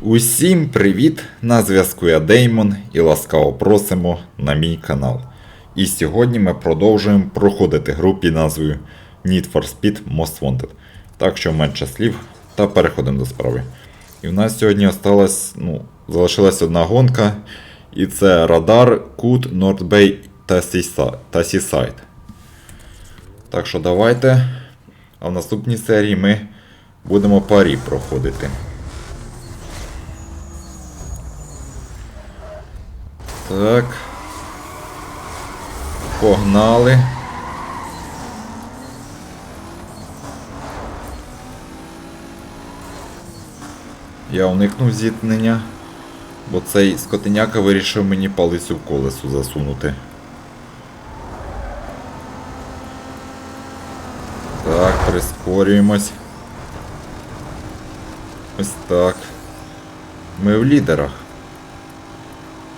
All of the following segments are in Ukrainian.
Усім привіт! На зв'язку я Деймон і ласкаво просимо на мій канал. І сьогодні ми продовжуємо проходити гру під назвою Need for Speed Most Wanted. Так що менше слів та переходимо до справи. І в нас сьогодні осталась, ну, залишилась одна гонка, і це Радар, Кут, Нордбей та Сіса- та Сісайд. Так що давайте. А в наступній серії ми будемо парі проходити. Так. Погнали. Я уникнув зіткнення, бо цей скотиняка вирішив мені палицю в колесо засунути. Так, прискорюємось. Ось так. Ми в лідерах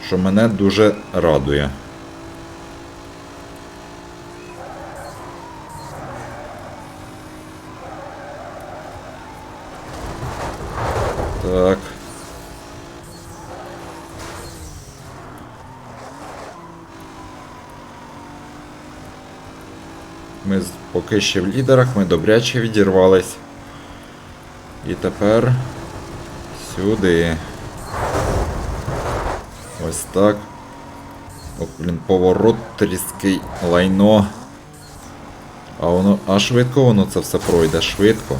що мене дуже радує. Так. Ми поки ще в лідерах, ми добряче відірвались. І тепер сюди. Ось так. От, блін, поворот тріский лайно. А воно. А швидко воно це все пройде, швидко.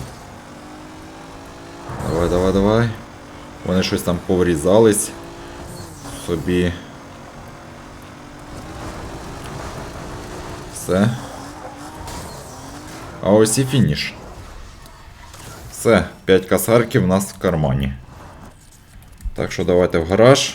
Давай, давай, давай. Вони щось там поврізались. Собі. Все. А ось і фініш. Все, 5 касарків у нас в кармані. Так що давайте в гараж.